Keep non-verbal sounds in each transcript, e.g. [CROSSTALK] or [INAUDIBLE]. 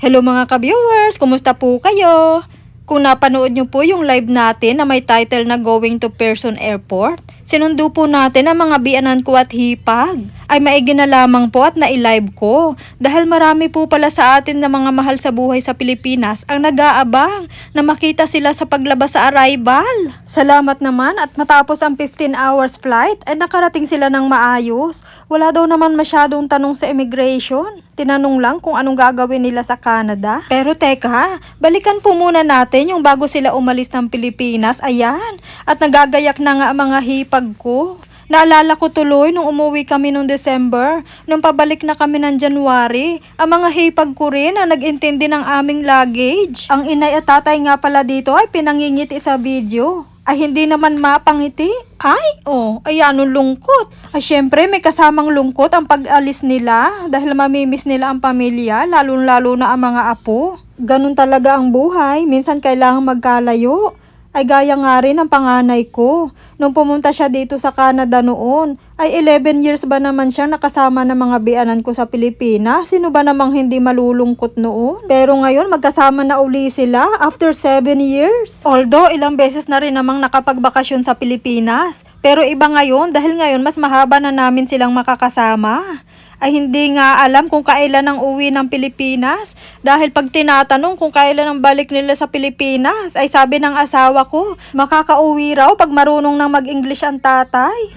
Hello mga ka-viewers! Kumusta po kayo? Kung napanood nyo po yung live natin na may title na Going to Person Airport, sinundo po natin ang mga bianan ko at hipag. Ay maigi na lamang po at na-live ko. Dahil marami po pala sa atin na mga mahal sa buhay sa Pilipinas ang nag-aabang na makita sila sa paglabas sa arrival. Salamat naman at matapos ang 15 hours flight ay nakarating sila ng maayos. Wala daw naman masyadong tanong sa immigration. Tinanong lang kung anong gagawin nila sa Canada. Pero teka, balikan po muna natin yung bago sila umalis ng Pilipinas. Ayan. At nagagayak na nga ang mga hipag ko. Naalala ko tuloy nung umuwi kami noong December, nung pabalik na kami ng January, ang mga hipag ko rin na nag-intindi ng aming luggage. Ang inay at tatay nga pala dito ay pinangingiti sa video. Ay hindi naman mapangiti. Ay, oh, ayan ang lungkot. Ay syempre may kasamang lungkot ang pag-alis nila dahil mamimiss nila ang pamilya, lalo-lalo na ang mga apo. Ganun talaga ang buhay, minsan kailangan magkalayo. Ay gaya nga rin ang panganay ko. Nung pumunta siya dito sa Canada noon, ay 11 years ba naman siyang nakasama ng mga bianan ko sa Pilipinas? Sino ba namang hindi malulungkot noon? Pero ngayon magkasama na uli sila after 7 years. Although ilang beses na rin namang nakapagbakasyon sa Pilipinas. Pero iba ngayon dahil ngayon mas mahaba na namin silang makakasama ay hindi nga alam kung kailan ang uwi ng Pilipinas. Dahil pag tinatanong kung kailan ang balik nila sa Pilipinas, ay sabi ng asawa ko, makakauwi raw pag marunong nang mag-English ang tatay.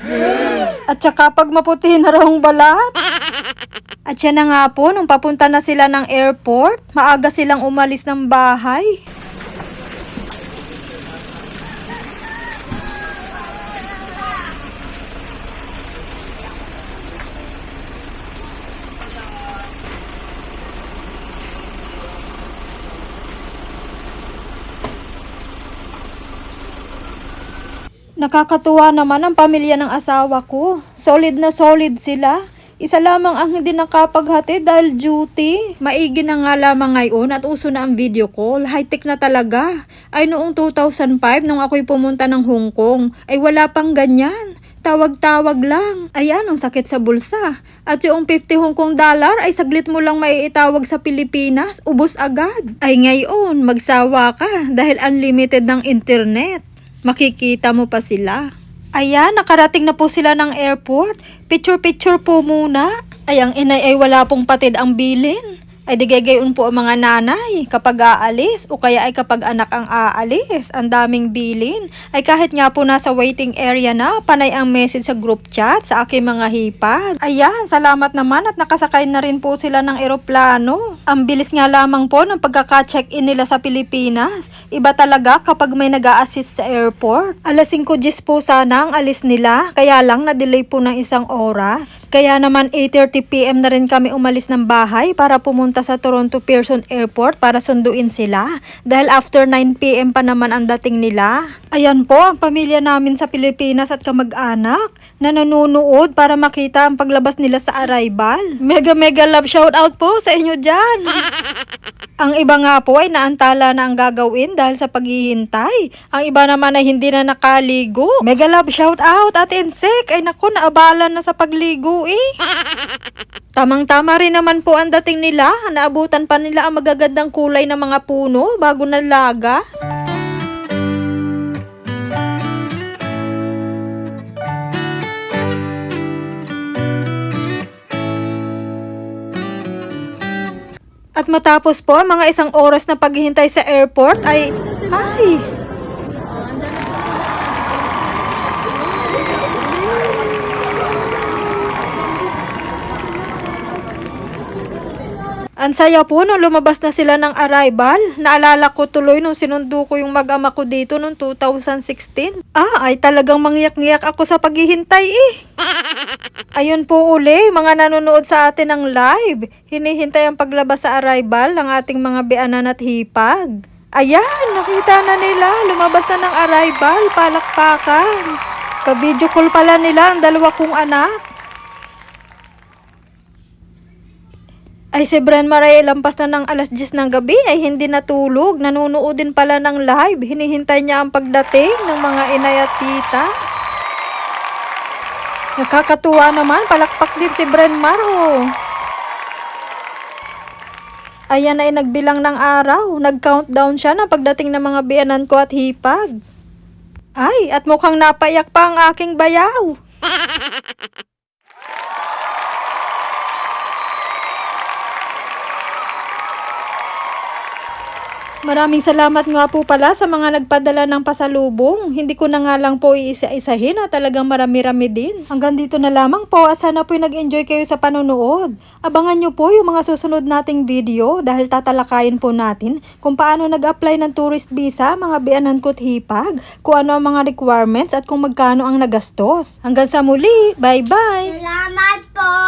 At saka pag maputi na raw ang balat. [LAUGHS] At siya na nga po, nung papunta na sila ng airport, maaga silang umalis ng bahay. Nakakatuwa naman ang pamilya ng asawa ko. Solid na solid sila. Isa lamang ang hindi nakapaghati dahil duty. Maigi na nga lamang ngayon at uso na ang video call. High-tech na talaga. Ay noong 2005 nung ako'y pumunta ng Hong Kong, ay wala pang ganyan. Tawag-tawag lang. Ayan, ang sakit sa bulsa. At yung 50 Hong Kong dollar ay saglit mo lang maiitawag sa Pilipinas, ubos agad. Ay ngayon, magsawa ka dahil unlimited ng internet. Makikita mo pa sila. Ayan, nakarating na po sila ng airport. Picture-picture po muna. Ay, ang inay ay wala pong patid ang bilin. Ay di gagayon po ang mga nanay kapag aalis o kaya ay kapag anak ang aalis. Ang daming bilin. Ay kahit nga po nasa waiting area na, panay ang message sa group chat sa aking mga hipag. Ayan, salamat naman at nakasakay na rin po sila ng eroplano. Ang bilis nga lamang po ng pagkaka-check-in nila sa Pilipinas. Iba talaga kapag may nag assist sa airport. Alas 5.10 po sana ang alis nila, kaya lang na-delay po ng isang oras. Kaya naman 8.30pm na rin kami umalis ng bahay para pumunta sa Toronto Pearson Airport para sunduin sila. Dahil after 9pm pa naman ang dating nila. Ayan po ang pamilya namin sa Pilipinas at kamag-anak na nanonood para makita ang paglabas nila sa arrival. Mega mega love shout out po sa inyo dyan. [LAUGHS] Ang iba nga po ay naantala na ang gagawin dahil sa paghihintay. Ang iba naman ay hindi na nakaligo. Mega love shout out at insect. Ay naku, naabala na sa pagligo eh. [LAUGHS] Tamang-tama rin naman po ang dating nila. Naabutan pa nila ang magagandang kulay ng mga puno bago nalagas. At matapos po ang mga isang oras na paghihintay sa airport ay... Ay! Ang saya po nung lumabas na sila ng arrival. Naalala ko tuloy nung sinundo ko yung mag-ama ko dito noong 2016. Ah, ay talagang mangyak-ngiyak ako sa paghihintay eh. [LAUGHS] Ayun po uli, mga nanonood sa atin ng live. Hinihintay ang paglabas sa arrival ng ating mga bianan at hipag. Ayan, nakita na nila. Lumabas na ng arrival, palakpakan. Ka-video call pala nila ang dalawa kong anak. Ay si Bren Maray lampas na ng alas 10 ng gabi ay hindi natulog. Nanunood din pala ng live. Hinihintay niya ang pagdating ng mga inay at tita. Nakakatuwa naman, palakpak din si Bren Maro. Ayan ay nagbilang ng araw. Nag-countdown siya ng pagdating ng mga biyanan ko at hipag. Ay, at mukhang napaiyak pa ang aking bayaw. Maraming salamat nga po pala sa mga nagpadala ng pasalubong. Hindi ko na nga lang po iisa-isahin na talagang marami-rami din. Hanggang dito na lamang po at sana po'y nag-enjoy kayo sa panonood. Abangan nyo po yung mga susunod nating video dahil tatalakayin po natin kung paano nag-apply ng tourist visa mga biyanan ko't hipag, kung ano ang mga requirements at kung magkano ang nagastos. Hanggang sa muli, bye-bye! Salamat po!